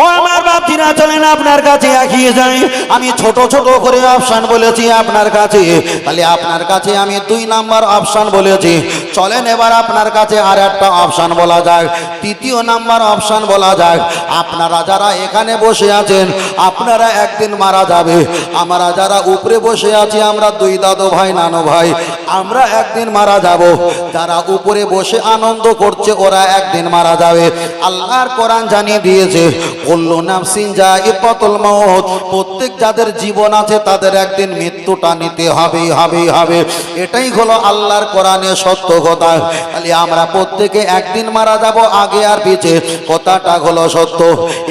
ও আমার চলেন আপনার কাছে, এগিয়ে যাই। আমি ছোট ছোট করে অপশন বলেছি আপনার কাছে। তাহলে আপনার কাছে আমি দুই নাম্বার অপশন বলেছি। চলেন এবার আপনার কাছে আর একটা অপশন বলা যাক। তৃতীয় নাম্বার অপশন বলা যাক। আপনারা যারা এখানে বসে আছেন, আপনারা একদিন মারা যাবে। আমরা যারা উপরে বসে আছি, আমরা দুই দাদু ভাই, নানো ভাই, আমরা একদিন মারা যাব। যারা উপরে বসে আনন্দ করছে, ওরা একদিন মারা যাবে। আল্লাহর কোরআন জানিয়ে দিয়েছে কল্লু নাফসিন যা ইপাতুল মউত প্রত্যেক যাদের জীবন আছে, তাদের একদিন মৃত্যুটা নিতে হবেই হবেই হবে। এটাই হলো আল্লাহর কোরআনে সত্য কথা। খালি আমরা প্রত্যেকে একদিন মারা যাব, আগে আর পিছে কথাটা হলো সত্য।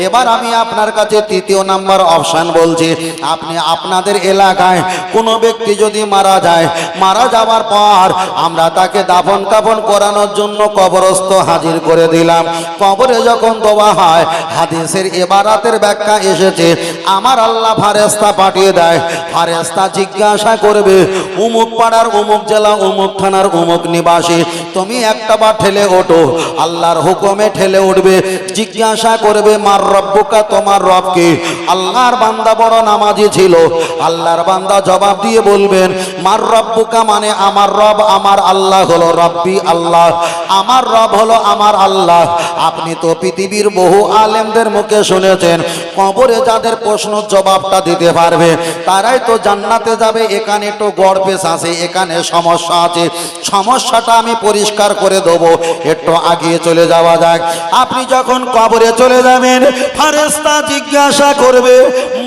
এবার আমি আপনার কাছে তৃতীয় নাম্বার অপশন বলছি। আপনি আপনাদের এলাকায় কোনো ব্যক্তি যদি মারা যায়, মারা যাওয়ার পর আমরা তাকে দাফন কাফন করানোর জন্য কবরস্থ হাজির করে দিলাম। কবরে যখন দোয়া হয়, হাদিসের এবারাতের ব্যাখ্যা এসেছে। আমার আল্লাহ ফারেস্তা পাঠিয়ে দেয়। ফারেস্তা জিজ্ঞাসা করবে, উমুক পাড়ার উমুক জেলা, উমুক থানার উমুক নিবাসী, তুমি একটা বার ঠেলে ওঠো। আল্লাহর হুকুমে ঠেলে উঠবে। জিজ্ঞাসা করবে, মার রব্বুকা, তোমার রবকে আল্লাহর বান্দা বড় নামাজি ছিল। আল্লাহর বান্দা জবাব দিয়ে বলবেন, মার রব্বুকা মানে আমার রব, আমার আল্লাহ হলো রব্বি আল্লাহ। আমার রব হলো আমার আল্লাহ। আপনি তো পৃথিবীর বহু আলেমদের মুখে শুনেছেন, কবরে যাদের প্রশ্ন জবাবটা দিতে পারবে, তারাই তো জান্নাতে যাবে, এখানে একটু গড়পেশ আছে, এখানে সমস্যা আছে। সমস্যাটা আমি পরিষ্কার করে দেবো, একটু আগিয়ে চলে যাওয়া যাক। আপনি যখন কবরে চলে যাবেন ফারেস্তা জিজ্ঞাসা করবে,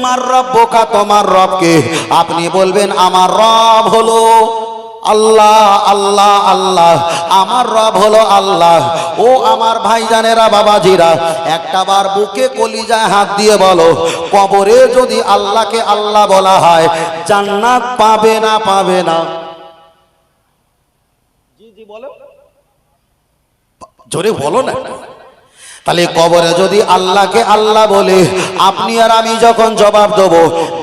মার রব বোকা তোমার রবকে? আপনি বলবেন, আমার রব হলো আল্লাহ আল্লাহ আল্লাহ। আমার রব হলো আল্লাহ। ও আমার ভাইজানেরা, বাবাজিরা, একটা বার বুকে কলিজায় হাত দিয়ে বলো, কবরে যদি আল্লাহকে আল্লাহ বলা হয়, জান্নাত পাবে না পাবে না? জি জি, বলো। জোরে বলো না। তাহলে কবরে যদি আল্লাহকে আল্লাহ বলে, আপনি আর আমি যখন জবাব দেব,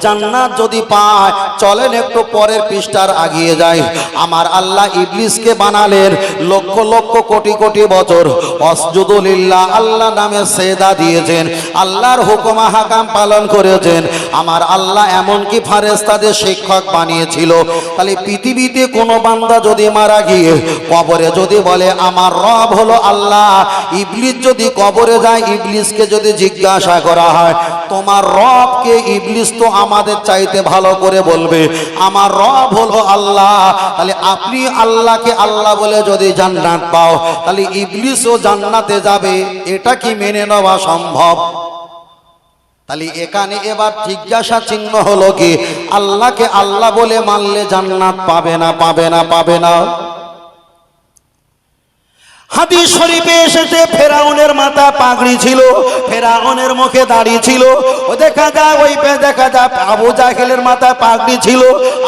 জান্নাত যদি পায়, চলেন একটু পরের পৃষ্ঠার আগিয়ে যাই। আমার আল্লাহ ইবলিসকে বানালেন লক্ষ লক্ষ কোটি কোটি বছর। অসজুদুলিল্লাহ আল্লাহ নামে সেদা দিয়েছেন, আল্লাহর হুকুমা হাকাম পালন করেছেন। আমার আল্লাহ এমনকি ফারেস্তাদের শিক্ষক বানিয়েছিল। তাহলে পৃথিবীতে কোনো বান্দা যদি মারা গিয়ে কবরে যদি বলে, আমার রব হলো আল্লাহ, ইবলিস যদি কবরে যায়, ইবলিসকে যদি জিজ্ঞাসা করা হয়, তোমার রবকে ইবলিস তো আমাদের চাইতে ভালো করে বলবে, আমার রব হলো আল্লাহ। তাহলে আপনি আল্লাহকে আল্লাহ বলে যদি জান্নাত পাও, তাহলে ইবলিসও জান্নাতে যাবে। এটা কি মেনে নেওয়া সম্ভব? তাহলে এখানে এবার জিজ্ঞাসা চিহ্ন হলো কি? আল্লাহকে আল্লাহ বলে মানলে জান্নাত পাবে না পাবে না পাবে না। হাদিস শরীফে এসেছে, ফেরাউনের মাথা পাগড়ি ছিল, ফেরাউনের মুখে দাড়ি ছিল। ও দেখা যায়, ওই দেখা যায়, আবু জাহেলের মাথায় পাগড়ি ছিল,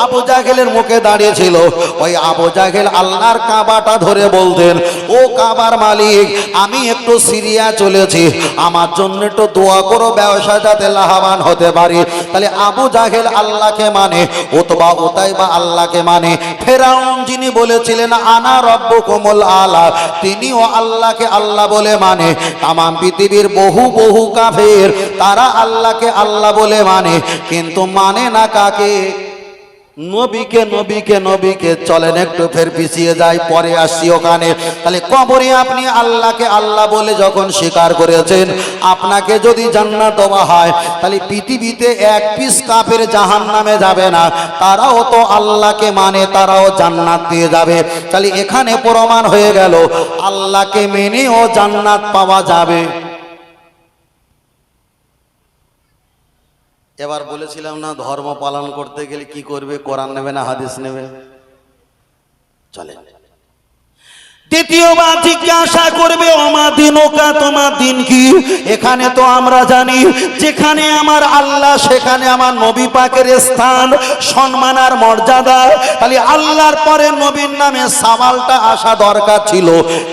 আবু জাহেলের মুখে দাঁড়িয়ে ছিল। ওই আবু জাহেল আল্লাহর কাবাটা ধরে বলতেন, ও কাবার মালিক, আমি একটু সিরিয়া চলেছি, আমার জন্য একটু দোয়া করো, ব্যবসা যাতে লাভবান হতে পারি। তাহলে আবু জাহেল আল্লাহকে মানে ওতবা ওতাই বা আল্লাহকে মানে। ফেরাউন যিনি বলেছিলেন, আনা রব্ব কোমল আলা তিনিও আল্লাহকে আল্লাহ বলে মানে। তাম পৃথিবীর বহু বহু কাফের, তারা আল্লাহকে আল্লাহ বলে মানে। কিন্তু মানে না কাকে? নবীকে নবীকে নবীকে চলেন একটু ফের পিছিয়ে যায় পরে আসছি ওখানে। তাহলে কবরে আপনি আল্লাহকে আল্লাহ বলে যখন স্বীকার করেছেন, আপনাকে যদি জান্নাত দেওয়া হয়, তাহলে পৃথিবীতে এক পিস কাফের জাহান নামে যাবে না। তারাও তো আল্লাহকে মানে তারাও জান্নাত দিয়ে যাবে। তাহলে এখানে প্রমাণ হয়ে গেল, আল্লাহকে মেনেও জান্নাত পাওয়া যাবে। এবার বলেছিলাম, না, ধর্ম পালন করতে গেলে কি করবে? কোরআন নেবে না হাদিস নেবে? চলে দ্বিতীয়বার জিজ্ঞাসা করবে তোমার দিন কি? এখানে তো আমরা জানি, যেখানে আমার আল্লাহ, সেখানে আমার নবী পাকের স্থান, সম্মান আর মর্যাদা। আল্লাহর পরে নবীর নামে সাওয়ালটা আসা দরকার ছিল।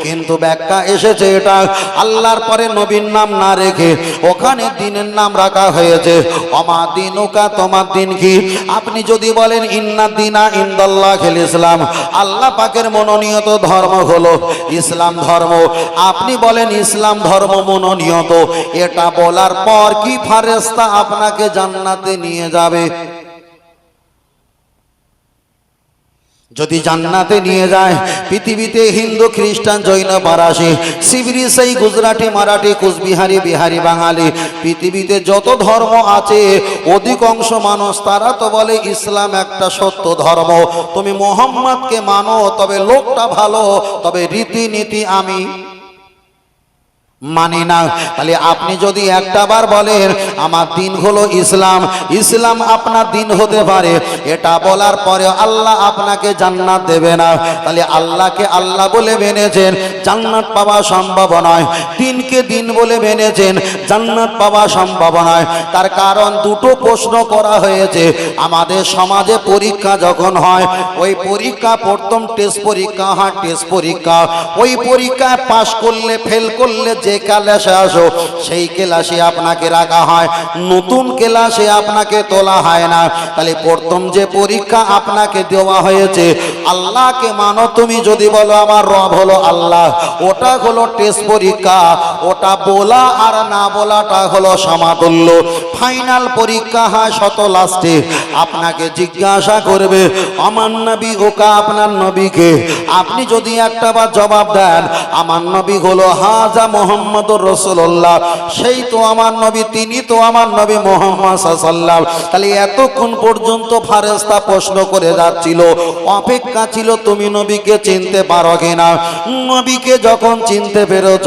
কিন্তু ব্যাখ্যা এসেছে এটা, আল্লাহর পরে নবীর নাম না রেখে ওখানে দিনের নাম রাখা হয়েছে। অমা দিনকা তোমার দিন কি? আপনি যদি বলেন, ইন্না দিনা ইন্দাল্লাহ আল্লাহ পাকের মনোনীত ধর্ম হলো হলো ইসলাম ধর্ম। আপনি বলেন ইসলাম ধর্ম মনোনিয়ত এটা বলার পর কি ফারেস্তা আপনাকে জান্নাতে নিয়ে যাবে? যদি জান্নাতে নিয়ে যায়, পৃথিবীতে হিন্দু, খ্রিস্টান, জৈন পারাসি শিবিরি সেই গুজরাটি, মারাঠি, কুচবিহারি, বিহারি, বাঙালি, পৃথিবীতে যত ধর্ম আছে, অধিকাংশ মানুষ, তারা তো বলে ইসলাম একটা সত্য ধর্ম। তুমি মোহাম্মদকে মানো, তবে লোকটা ভালো, তবে রীতিনীতি আমি মানি না। তাহলে আপনি যদি একটা বার বলেন, আমার দিন হলো ইসলাম। ইসলাম আপনার দিন হতে পারে। এটা বলার পরে আল্লাহ আপনাকে জান্নাত দেবে না। তাহলে আল্লাহকে আল্লাহ বলে মেনেছেন, জান্নাত পাওয়া সম্ভব নয়। দিনকে দিন বলে মেনেছেন, জান্নাত পাওয়া সম্ভব নয়। তার কারণ দুটো প্রশ্ন করা হয়েছে। আমাদের সমাজে পরীক্ষা যখন হয়, ওই পরীক্ষা প্রথম টেস্ট পরীক্ষা, হয়, টেস্ট পরীক্ষা। ওই পরীক্ষায় পাশ করলে, ফেল করলে যে ক্লাসে আসো, সেই ক্লাসে আপনাকে রাখা হয়, নতুন ক্লাসে আপনাকে তোলা হয় না। তাহলে প্রথম যে পরীক্ষা আপনাকে দেওয়া হয়েছে, আল্লাহকে মানো, তুমি যদি বলো আমার রব হলো আল্লাহ, ওটা হলো টেস্ট পরীক্ষা, ওটা বলা আর না বলাটা হলো সমাতুল্য। ফাইনাল পরীক্ষা হয় শত লাস্টে আপনাকে জিজ্ঞাসা করবে, আমার নবী ওকা আপনার নবীকে? আপনি যদি একটা বার জবাব দেন, আমার নবী হলো হাজা মোহাম্মদ রসুল্লাহ সেই তো আমার নবী, তিনি তো আমার নবী মোহাম্মদ সাল্লাম তাহলে এতক্ষণ পর্যন্ত ফারেস্তা প্রশ্ন করে যাচ্ছিল, অপেক্ষা ছিল তুমি নবীকে চিনতে পারো কিনা? নবীকে যখন চিনতে পেরেছ,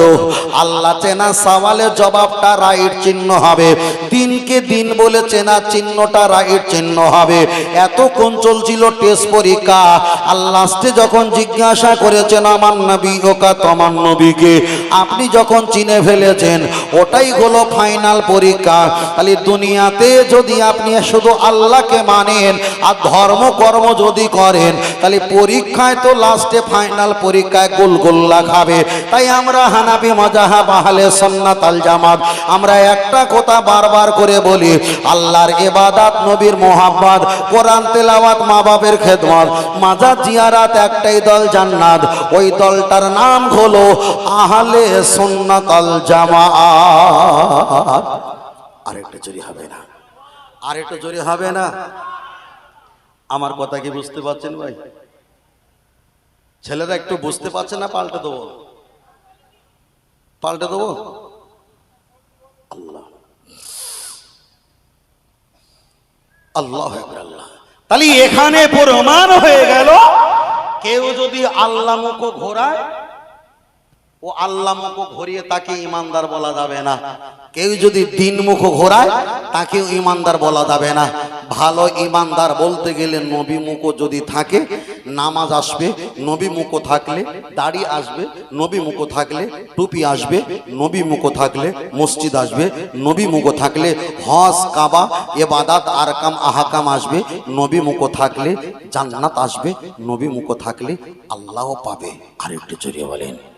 আল্লাহ চেনা সওয়ালের জবাবটা রাইট চিহ্ন হবে। দিনকে দিন বলে চেনা চিহ্নটা রাইট চিহ্ন হবে। এতক্ষণ চলছিল টেস্ট পরীক্ষা। আল্লাহ লাস্টে যখন জিজ্ঞাসা করেছেন, আমার নবী ওকা তোমার নবীকে? আপনি যখন চিনে ফেলেছেন, ওটাই হলো ফাইনাল পরীক্ষা। তাহলে দুনিয়াতে যদি আপনি শুধু আল্লাহকে মানেন আর ধর্ম কর্ম যদি করেন, তাহলে পরীক্ষায় তো লাস্টে ফাইনাল পরীক্ষায় গোলগোল্লা খাবে। তাই আমরা হানাবি মজাহা বাহালে সন্নাত আল জামাত, আমরা একটা কথা বারবার করে বলি, আল্লাহর এবাদাত নবীর মোহাম্মদ কোরআন তেলাওয়াত মা বাপের খেদমত, মাজার জিয়ারাত একটাই দল জান্নাত, ওই দলটার নাম হলো আহলে সুন্নাত আল জামাত আরেকটা জোরে হবে না। আরেকটা জোরে হবে না। আমার কথা কি বুঝতে পারছেন ভাই? ছেলেরা একটু বুঝতে পারছে না, পাল্টে দেবো। পাল্টে দেবো? আল্লাহ। আল্লাহ আল্লাহ। তাহলে এখানে প্রমাণ হয়ে গেল, কেউ যদি আল্লাহ মুখ ঘোরায় ও আল্লাহ মুখ ঘুরিয়ে তাকে ইমানদার বলা যাবে না। কেউ যদি দিন মুখ ঘোরায়, তাকেও ইমানদার বলা যাবে না। ভালো ইমানদার বলতে গেলে নবী মুখ যদি থাকে, নামাজ আসবে, নবী মুখ থাকলে, দাড়ি আসবে, নবী মুখ থাকলে, টুপি আসবে, নবী মুখ থাকলে, মসজিদ আসবে, নবী মুখ থাকলে হস কাবা এবাদাত আরকাম, আহাকাম আসবে, নবী মুখ থাকলে, জান্নাত আসবে, নবী মুখ থাকলে আল্লাহ পাবে। আর একটু জড়িয়ে বলেন।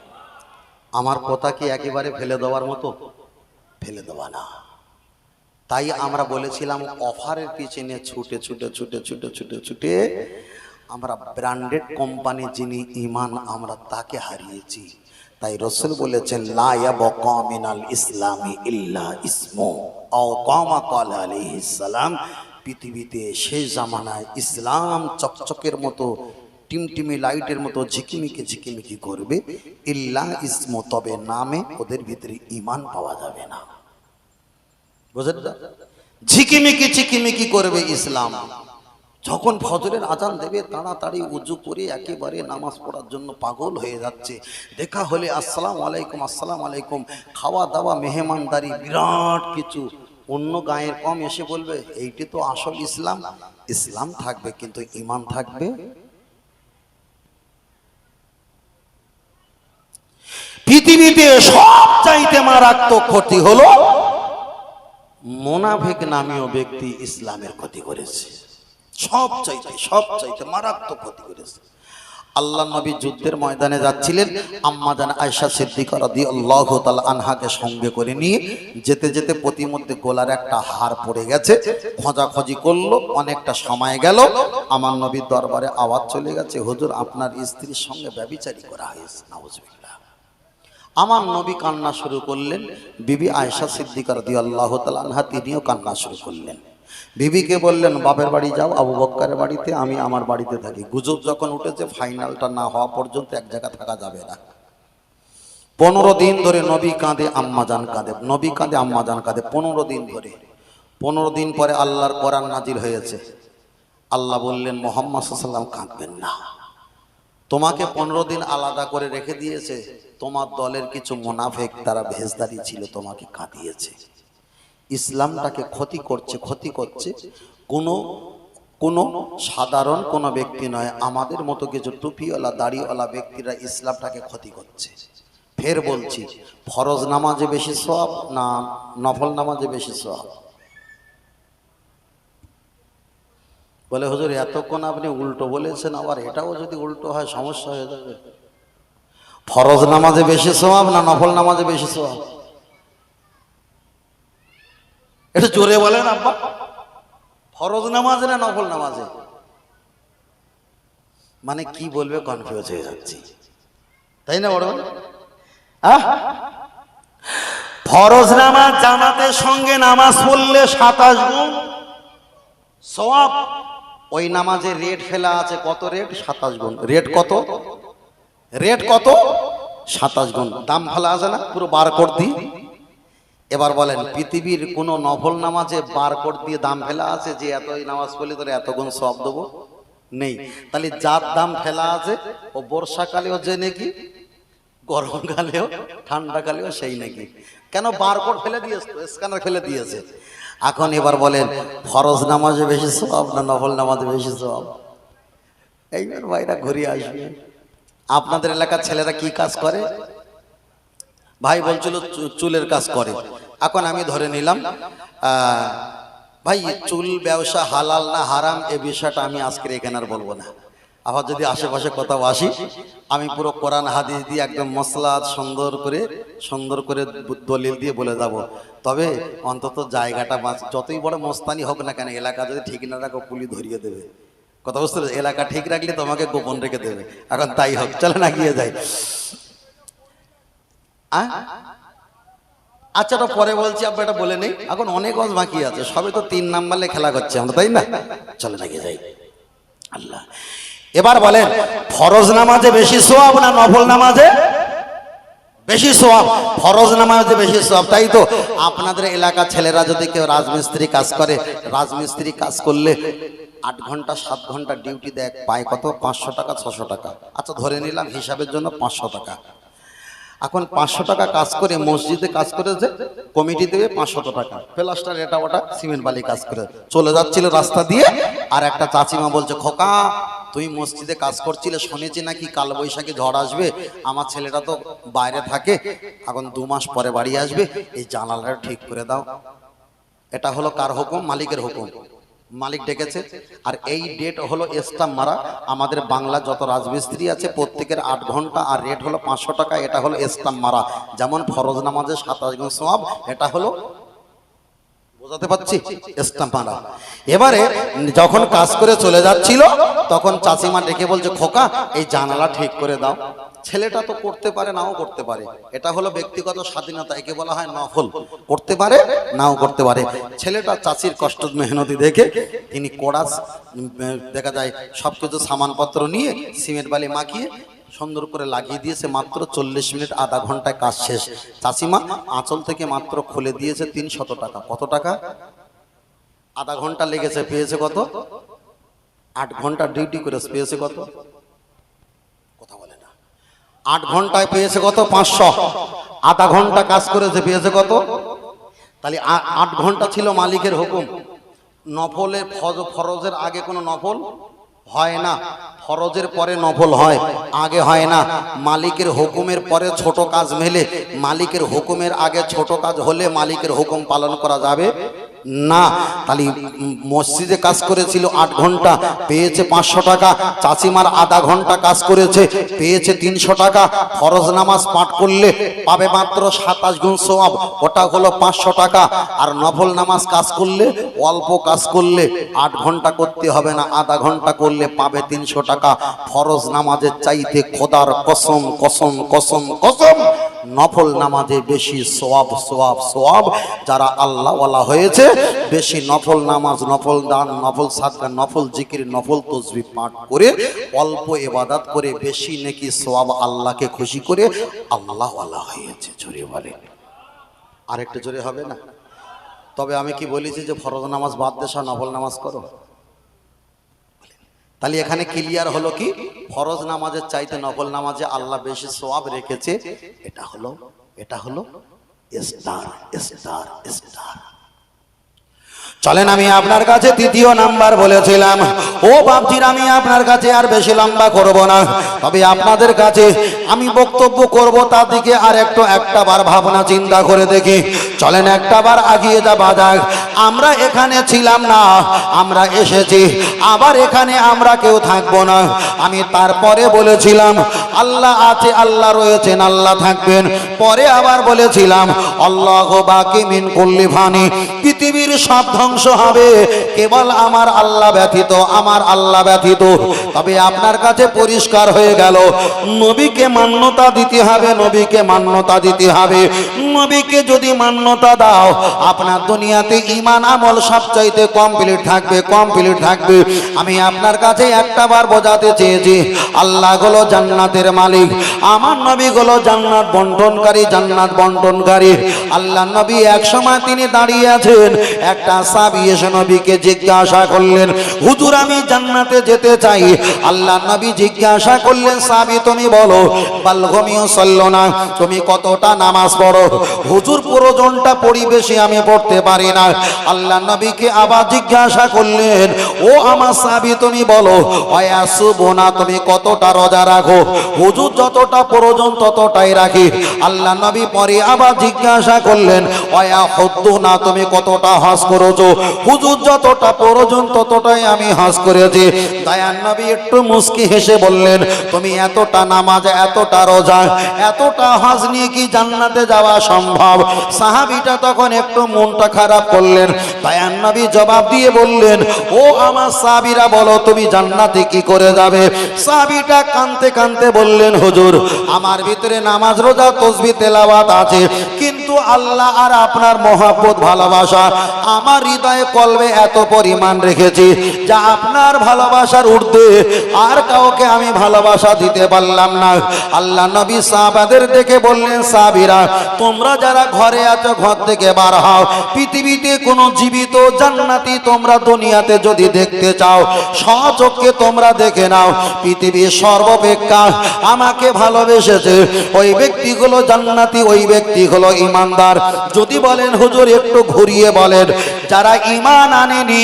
আমার কথা কি একেবারে ফেলে দেওয়ার মতো? ফেলে দেওয়া না। তাই আমরা বলেছিলাম, অফারের পিছনে ছুটে ছুটে ছুটে ছুটে ছুটে ছুটে আমরা ব্র্যান্ডেড কোম্পানি যিনি ইমান আমরা তাকে হারিয়েছি। তাই রসুল বলেছেন, লা ইয়াবকা মিনাল ইসলামি ইল্লা ইসমু আও কামা ক্বালা আলাইহিস সালাম। পৃথিবীতে শেষ জামানায় ইসলাম চকচকের মতো টিমটিমি লাইটের মতো ঝিকিমিকি ঝিকিমিকি করবে, ইল্লা ইসম, তবে নামে ওদের ভিতরে ইমান পাওয়া যাবে না? ঝিকিমিকি ঝিকিমিকি করবে ইসলাম। যখন ফজরের আজান দেবে, তাড়াতাড়ি উজু করে একেবারে নামাজ পড়ার জন্য পাগল হয়ে যাচ্ছে। দেখা হলে আসসালাম আলাইকুম আসসালাম আলাইকুম। খাওয়া দাওয়া মেহমানদারি বিরাট কিছু। অন্য গায়ের কম এসে বলবে, এইটি তো আসল ইসলাম। ইসলাম থাকবে, কিন্তু ইমান থাকবে পৃথিবীতে সব চাইতে মারাত্মক ক্ষতি হলো মোনাফেক নামীয় ব্যক্তি ইসলামের ক্ষতি করেছে। সব চাইতে সব চাইতে মারাত্মক ক্ষতি করেছে। আল্লাহ নবী যুদ্ধের ময়দানে যাচ্ছিলেন, আম্মা জান আয়সা সিদ্দিকা রাদিয়াল্লাহু তাআলা আনহাকে সঙ্গে করে নিয়ে যেতে যেতে প্রতিমধ্যে গোলার একটা হার পড়ে গেছে, খোঁজাখুঁজি করল, অনেকটা সময় গেল, আমার নবীর দরবারে আওয়াজ চলে গেছে, হুজুর, আপনার স্ত্রীর সঙ্গে ব্যভিচারী করা হয়েছে, নাউজুবিল্লাহ। আমার নবী কান্না শুরু করলেন, বিবি আয়েশা সিদ্দিকা রাদিয়াল্লাহু তাআলা আনহা তিনিও কান্না শুরু করলেন। বিবিকে বললেন, বাপের বাড়ি যাও, আবু বক্কারের বাড়িতে, আমি আমার বাড়িতে থাকি। গুজব যখন উঠেছে, ফাইনালটা না হওয়া পর্যন্ত এক জায়গা থাকা যাবে না। পনেরো দিন ধরে নবী কাঁদে আম্মাজান কাঁদে, নবী কাঁদে আম্মাজান কাঁদে, পনেরো দিন ধরে। পনেরো দিন পরে আল্লাহর কোরআন নাজিল হয়েছে। আল্লাহ বললেন, মোহাম্মদ সাল্লাম কাঁদবেন না। তোমাকে পনেরো দিন আলাদা করে রেখে দিয়েছে। তোমার দলের কিছু মোনাফেক তারা ভেজদারি ছিল তোমাকে কাঁদিয়েছে। ইসলামটাকে ক্ষতি করছে ক্ষতি করছে। কোনো কোনো সাধারণ কোনো ব্যক্তি নয় আমাদের মতো কিছু টুপিওয়ালা দাড়িওয়ালা ব্যক্তিরা ইসলামটাকে ক্ষতি করছে। ফের বলছি ফরজ নামাজে বেশি সব না নফল নামাজে বেশি সব বলে, হুজুর, এতক্ষণ আপনি উল্টো বলেছেন, আবার এটাও যদি উল্টো হয়, সমস্যা হয়ে যাবে। ফরজ নামাজে বেশি সওয়াব না নফল নামাজে বেশি সওয়াব? এটা জোরে বলেন আব্বা। ফরজ নামাজে না নফল নামাজে? মানে কি বলবে কনফিউজ হয়ে যাচ্ছি। তাই না, বড়? ফরজ নামাজ জামাতের সঙ্গে নামাজ পড়লে সাতাশ গুণ সওয়াব। ওই নামাজে রেট ফেলা আছে কত রেট? সাতাশ গুণ। রেট কত? রেট কত? সাতাশ গুণ। দাম ফেলা আছে না? পুরো বার কোড দিয়ে। এবার বলেন, পৃথিবীর কোনো নফল নামাজে বার কোড দিয়ে দাম ফেলা আছে যে এত নামাজ পড়লে তোর এত গুণ সব দেবো? নেই। তাহলে যার দাম ফেলা আছে, ও বর্ষাকালেও যে নাকি, গরমকালেও, ঠান্ডাকালেও সেই নাকি। কেন বারকোড ফেলে দিয়েছে? স্ক্যানার ফেলে দিয়েছে। এখন এবার বলেন, ফরজ নামাজে বেশি সব না নফল নামাজে বেশি সব এইবার ভাইরা ঘুরিয়ে আসবে। আপনাদের এলাকার ছেলেরা কি কাজ করে? ভাই বলছিল চুলের কাজ করে। এখন আমি ধরে নিলাম ভাই চুল ব্যবসা হালাল না হারাম, এ বিষয়টা আমি আজকের এখানে আর বলব না। আবার যদি আশেপাশে কোথাও আসি আমি পুরো কোরআন হাদিস দিয়ে একদম মশলা সুন্দর করে সুন্দর করে দলিল দিয়ে বলে যাব। তবে অন্তত জায়গাটা বাঁচ- যতই বড় মস্তানি হোক না কেন এলাকা যদি ঠিক না রাখো পুলি ধরিয়ে দেবে। কথা বুঝতে? এলাকা ঠিক রাখলে তোমাকে গোপন রেখে দেবে। এখন তাই হোক চলে না গিয়ে যাই? আচ্ছা তো পরে বলছি আপনি এটা বলে নেই। এখন অনেক অজ বাকি আছে সবে তো তিন নাম্বারে খেলা করছে আমরা তাই না? চলে না গিয়ে যাই। আল্লাহ। এবার বলেন, ফরজ নামাজে বেশি সোয়াব না নফল নামাজে? বেশি সোয়াব। ফরজ নামাজে বেশি সোয়াব, তাই তো? আপনাদের এলাকার ছেলেরা যদি কেউ রাজমিস্ত্রি কাজ করে, রাজমিস্ত্রি কাজ করলে আট ঘণ্টা, সাত ঘণ্টা ডিউটি দেয়, পায় কত? পাঁচশো টাকা, ছশো টাকা। আচ্ছা ধরে নিলাম হিসাবের জন্য পাঁচশো টাকা। এখন পাঁচশো টাকা কাজ করে, মসজিদে কাজ করেছে কমিটি দেবে পাঁচশো টাকা। প্লাস্টার, এটা ওটা, সিমেন্ট বালি কাজ করে। চলে যাচ্ছিল রাস্তা দিয়ে, আর একটা চাচিমা বলছে, খোকা তুই মসজিদে কাজ করছিলে শুনেছি নাকি কাল বৈশাখী ঝড় আসবে? আমার ছেলেটা তো বাইরে থাকে, এখন দু মাস পরে বাড়ি আসবে। এই জানালাটা ঠিক করে দাও। এটা হলো কার হুকুম? মালিকের হুকুম। মালিক ডেকেছে। আর এই ডেট হলো স্টাম্প মারা। আমাদের বাংলা যত রাজমিস্ত্রি আছে, প্রত্যেকের আট ঘণ্টা, আর রেট হলো পাঁচশো টাকা। এটা হলো স্টাম্প মারা। যেমন ফরজ নামাজের সাতাশ গুণ সওয়াব, এটা হলো বোঝাতে পারছি? মারা এবারে যখন কাজ করে চলে যাচ্ছিল, তখন চাচিমা ডেকে বলছে, খোকা, এই জানালা ঠিক করে দাও। ছেলেটা তো করতে পারে, নাও করতে পারে। এটা হলো ব্যক্তিগত স্বাধীনতা, একে বলা হয় নফল। করতে পারে, নাও করতে পারে। ছেলেটা চাচির কষ্ট মেহনতি দেখে তিনি কোড়াস দেখা যায় সব কিছু সামানপত্র নিয়ে সিমেন্ট বালি মাখিয়ে সুন্দর করে লাগিয়ে দিয়েছে মাত্র চল্লিশ মিনিট, আধা ঘন্টায় কাজ শেষ। চাচিমা, আঁচল থেকে মাত্র খুলে দিয়েছে তিনশত টাকা। কত টাকা? আধা ঘণ্টা লেগেছে, পেয়েছে কত? আট ঘণ্টা ডিউটি করে পেয়েছে কত? কথা বলে না। আট ঘন্টায় পেয়েছে কত? পাঁচশো। আধা ঘণ্টা কাজ করেছে, পেয়েছে কত? তাহলে আট ঘণ্টা ছিল মালিকের হুকুম। নফলের ফজ- ফরজের আগে কোনো নফল? হয় না। ফরজের পরে নফল হয়, আগে হয় না। মালিকের হুকুমের পরে ছোট কাজ মেলে। মালিকের হুকুমের আগে ছোট কাজ হলে মালিকের হুকুম পালন করা যাবে। না তাহলে মসজিদে কাজ করেছিল আট ঘণ্টা, পেয়েছে পাঁচশো টাকা, চাচিমার আধা ঘণ্টা কাজ করেছে, পেয়েছে তিনশো টাকা, ফরজ নামাজ পাঠ করলে পাবে মাত্র সাতাশ গুণ সোয়াব ওটা হলো পাঁচশো টাকা, আর নফল নামাজ কাজ করলে, অল্প কাজ করলে আট ঘণ্টা করতে হবে না, আধা ঘণ্টা করলে পাবে তিনশো টাকা, ফরজ নামাজের চাইতে খোদার কসম কসম কসম কসম। নফল নামাজে বেশি সোয়াব সোয়াব সোয়াব যারা আল্লাহওয়ালা হয়েছে, বেশি নফল নামাজ, নফল দান, নফল সাদকা, নফল জিকির, নফল তসবি পাঠ করে, অল্প এবাদাত করে, বেশি নাকি সোয়াব আল্লাহকে খুশি করে আল্লাহওয়ালা হয়েছে, জোরে বলে। আরেকটু জোরে হবে না? তবে আমি কি বলেছি যে ফরজ নামাজ বাদ দেশা নফল নামাজ করো? তাহলে এখানে ক্লিয়ার হলো কি? ফরজ নামাজের চাইতে নকল নামাজে আল্লাহ বেশি সোয়াব রেখেছে। এটা হলো এটা হলো স্টার স্টার স্টার। চলেন আমি আপনার কাছে তৃতীয় নাম্বার বলেছিলাম। ও বাপজির, আমি আপনার কাছে আর বেশি লম্বা করব না। তবে আপনাদের কাছে আমি বক্তব্য করব, তার দিকে আর একটু একটা বার ভাবনা চিন্তা করে দেখি। চলেন একটা বার আগিয়ে যাওয়া যাক আমরা এখানে ছিলাম না, আমরা এসেছি। আবার এখানে আমরা কেউ থাকব না। আমি তারপরে বলেছিলাম, আল্লাহ আছে, আল্লাহ রয়েছেন, আল্লাহ থাকবেন। পরে আবার বলেছিলাম, আল্লাহ বাকি মিন কুল্লি ফানি। পৃথিবীর সব ধ্বংস হবে। কেবল আমার আল্লাহ ব্যতীত, আমার আল্লাহ ব্যতীত। তবে আপনার কাছে পরিষ্কার হয়ে গেল। নবীকে মান্যতা দিতে হবে, নবীকে মান্যতা দিতে হবে। নবীকে যদি মান্যতা দাও, আপনার দুনিয়াতে ইমান আমল সবচাইতে কমপ্লিট থাকবে কমপ্লিট থাকবে। আমি আপনার কাছে একটা বার বোঝাতে চেয়েছি, আল্লাহ হলো জান্নাতের মালিক। আমার নবী হলো জান্নাত বন্টনকারী জান্নাত বন্টনকারী। আল্লাহ নবী এক সময় তিনি দাঁড়িয়ে আছেন, একটা সাবি এসে নবীকে জিজ্ঞাসা করলেন, হুজুর, আমি জান্নাতে যেতে চাই। আল্লাহ নবী জিজ্ঞাসা করলেন তুমি বলো বাল্যমিও চলল না, তুমি কতটা নামাজ পড়ো? হুজুর, প্রয়োজনটা পরিবেশে আমি পড়তে পারি না। আল্লাহ নবীকে আবার জিজ্ঞাসা করলেন, ও আমার তুমি বলো অয়াসুব না, তুমি কতটা রোজা রাখো? হুজুর, যতটা প্রয়োজন ততটাই রাখি। আল্লাহ নবী পরে আবার জিজ্ঞাসা করলেন, অয়া হদ্দ না, তুমি কতটা হাস করেছ? হুজুর যতটা প্রয়োজন ততটাই আমি হাস করেছি। দয়ান নবী একটু মুস্কি হেসে বললেন, তুমি এতটা নামাজ, এতটা রোজা, এতটা হাজ নিয়ে কি জান্নাতে যাওয়া সম্ভব? সাহাবিটা তখন একটু মনটা খারাপ করলেন। দয়ান নবী জবাব দিয়ে বললেন, ও আমার সাহাবিরা, বলো তুমি জান্নাতে কি করে যাবে? সাহাবিটা কানতে কানতে বললেন, হুজুর, আমার ভিতরে নামাজ, রোজা, তসবি, তেলাওয়াত আছে, কিন্তু আল্লাহ আর আপনার মহাব্বত, ভালোবাসা, আমার হৃদয়ে কলবে এত পরিমাণ রেখেছি যা আপনার ভালোবাসার ঊর্ধ্বে। আর কাউকে আমি ভালোবাসা দিতে পারলাম না। আল্লাহ নবী সাহাবাদের দেখে বললেন, সাহাবিরা, তোমরা যারা ঘরে আছো, ঘর থেকে বার হও। পৃথিবীতে কোনো জীবিত জান্নাতি তোমরা দুনিয়াতে যদি দেখতে চাও সচক্ষে তোমরা দেখে নাও। পৃথিবীর সর্বপেক্ষা আমাকে ভালোবেসেছে ওই ব্যক্তিগুলো জান্নাতি, ওই ব্যক্তি হলো ইমানদার। যদি বলেন, হুজুর, একটু ঘুরিয়ে বলেন। যারা ইমান আনেনি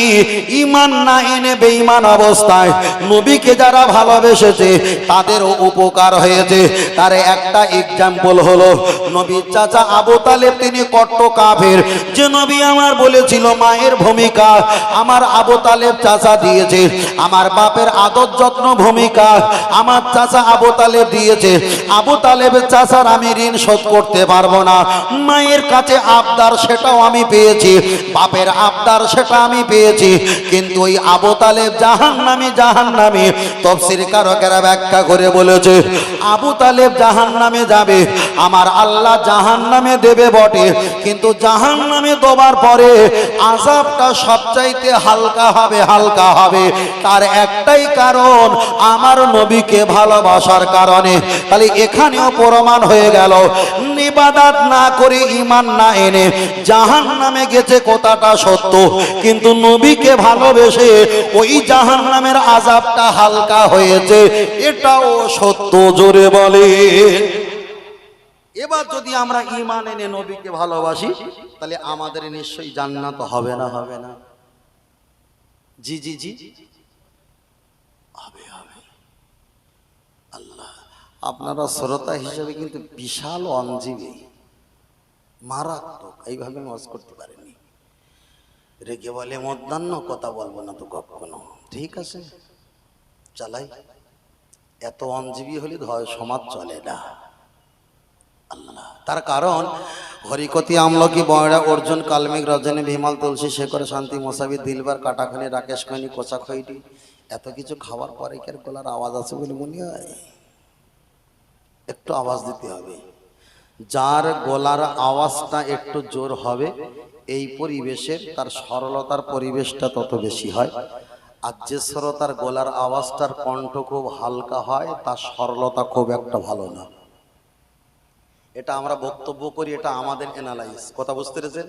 ইমান না এনে বেঈমান অবস্থায় নবীকে যারা ভালোবেসেছে, তাদেরও উপকার হয়েছে। তার একটা এক্সাম্পল হলো, নবীর চাচা আবু তালেব, তিনি কট্ট কাফের। যে নবী আমার বলেছিল, মায়ের ভূমিকা আমার আবু তালেব চাচা দিয়েছে, আমার বাপের আদর যত্ন ভূমিকা আমার চাচা আবু তালেব দিয়েছে। আবু তালেবের চাচার আমি ঋণ শোধ করতে পারব না। মায়ের কাছে আবদার সেটাও আমি পেয়েছি। বাপের আবদার সেটা আমি পেয়েছি। কিন্তু ওই আবু তালেব জাহান নামি জাহান নামি তফসির কারকেরা ব্যাখ্যা করে বলেছে, আবু তালেব জাহান নামে যাবে, আমার আল্লাহ জাহান নামে দেবে বটে। কিন্তু জাহান নামে দেবার পরে আজাবটা সবচাইতে হালকা হবে হালকা হবে। তার একটাই কারণ, আমার নবীকে ভালোবাসার কারণে। তাহলে এখানেও প্রমাণ হয়ে গেল, নিবাদাত না করে ইমান না এনে জাহান নামে গেছে কথাটা সত্য। কিন্তু নবীকে ভালোবেসে ওই জাহান নামের আজাবটা হালকা হয়েছে। এটাও সত্য, জোরে বলে। এবার যদি আমরা ইমান এনে নবীকে ভালোবাসি, তাহলে আমাদের নিশ্চয়ই জান্নাত হবে না। হবে না। জি জি জি। হবে হবে। আল্লাহ, আপনারা শ্রোতা হিসেবে কিন্তু বিশাল অঞ্জীবী। মারাত্মক। এইভাবে মজ করতে পারেনি রেগে বলে, মধ্যাহ্ন কথা বলব না তো কখনো? ঠিক আছে, চালাই। এত অঞ্জীবী হলে ধর সমাজ চলে না। আল্লাহ। তার কারণ হরিকতি আমলকি বয়রা অর্জুন, কালমিক, রজনী, বিমল, তুলসী শেখর, শান্তি, মোসাবি, দিলবার, কাটাখানি, রাকেশ খনি, কোচা খৈটি এত কিছু খাওয়ার পরে কি আর গলার আওয়াজ আছে বলে মনে হয়? একটু আওয়াজ দিতে হবে। যার গলার আওয়াজটা একটু জোর হবে এই পরিবেশের তার সরলতার পরিবেশটা তত বেশি হয়। আর যে সরতার গলার আওয়াজটার কণ্ঠ খুব হালকা হয়, তার সরলতা খুব একটা ভালো না। এটা আমরা বক্তব্য করি, এটা আমাদের অ্যানালাইজ কথা বুঝতে পেরেছেন?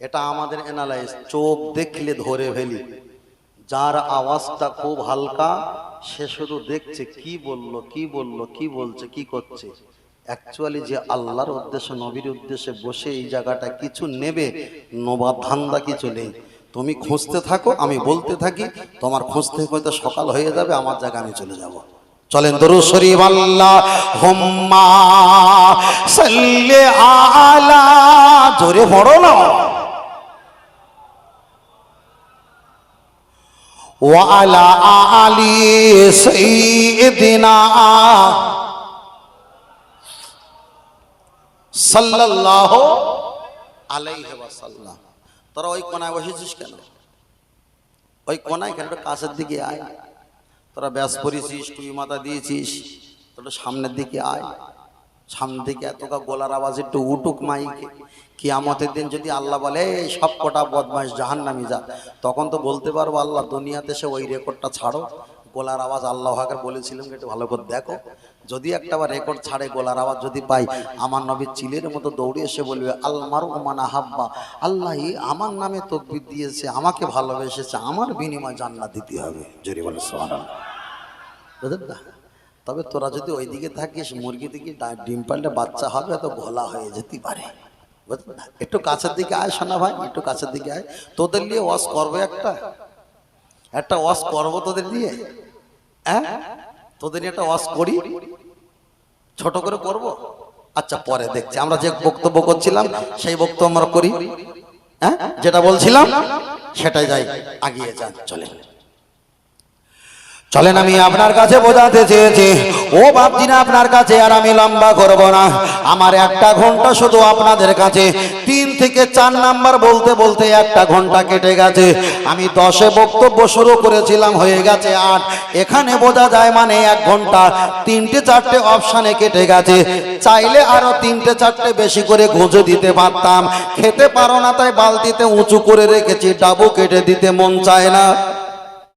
এটা আমাদের অ্যানালাইজ চোখ দেখলে ধরে ফেলি। যার আওয়াজটা খুব হালকা, সে শুধু দেখছে, কি বলল কি বলল, কি বলছে, কি করছে? অ্যাকচুয়ালি যে আল্লাহর উদ্দেশ্যে, নবীর উদ্দেশ্যে বসে এই জায়গাটা কিছু নেবে, নোবা ধান্দা কিছু নেই। তুমি খুঁজতে থাকো, আমি বলতে থাকি, তোমার খুঁজতে হয়তো সকাল হয়ে যাবে, আমার জায়গা আমি চলে যাব। চলেন দরু শরীফ, আল্লাহ, হোম্মা, সাল্লে আলা, জোরে পড়ো না। ওয়ালা আলি সাইয়্যিদিনা সাল্লাল্লাহু আলাইহি ওয়াসাল্লাম। তোরা ওই কোনায় বসেছিস কেন? ওই কোনায় কেন? কাছের দিকে আয়। তোরা ব্যাস করেছিস তুই মাথা দিয়েছিস, তোরা সামনের দিকে আয়। সামনের দিকে এতটা গলার আওয়াজ, একটু উঠুক মাইকে। কিয়ামতের দিন যদি আল্লাহ বলে সব কটা বদমাইশ জাহান নামি যা। তখন তো বলতে পারব, আল্লাহ, দুনিয়াতে সে ওই রেকর্ডটা ছাড়ো। গোলার আওয়াজ আল্লাহ হাকের বলেছিলাম, একটু ভালো করে দেখো। যদি একটা বার রেকর্ড ছাড়ে, গোলার আওয়াজ যদি পাই, আমার নবী চিলের মতো দৌড়ে এসে বলবে আলমার ওমানা হাব্বা আল্লাহ আমার নামে তকবির দিয়েছে, আমাকে ভালোবেসেছে, আমার বিনিময় জান্নাত দিতে হবে। জরি বলে বুঝলেন না? তবে তোরা যদি ওইদিকে থাকিস মুরগি দিকে ডিম পাল্টে বাচ্চা হবে তো ঘোলা হয়ে যেতে পারে। বুঝলেন না? একটু কাছের দিকে আয় শোনা ভাই, একটু কাছের দিকে আয়। তোদের নিয়ে ওয়াশ করব একটা? একটা ওয়াশ করব তোদের নিয়ে? হ্যাঁ তোদের একটা ওয়াশ করি। ছোট করে করব? আচ্ছা পরে দেখছি। আমরা যে বক্তব্য করছিলাম, সেই বক্তব্য আমরা করি। হ্যাঁ? যেটা বলছিলাম, সেটাই যাই আগিয়ে যান চলে চলেন আমি আপনার কাছে বোঝাতে চেয়েছি। ও ভাবছি না আপনার কাছে আর আমি লম্বা করব না। আমার একটা ঘণ্টা শুধু আপনাদের কাছে। তিন থেকে চার নাম্বার বলতে বলতে একটা ঘণ্টা কেটে গেছে। আমি দশে বক্তব্য শুরু করেছিলাম, হয়ে গেছে আট। এখানে বোঝা যায় মানে এক ঘণ্টা। তিনটে চারটে অপশানে কেটে গেছে। চাইলে আরও তিনটে চারটে বেশি করে গুঁজে দিতে পারতাম। খেতে পারো না তাই বালতিতে উঁচু করে রেখেছি, ডাবু কেটে দিতে মন চায় না।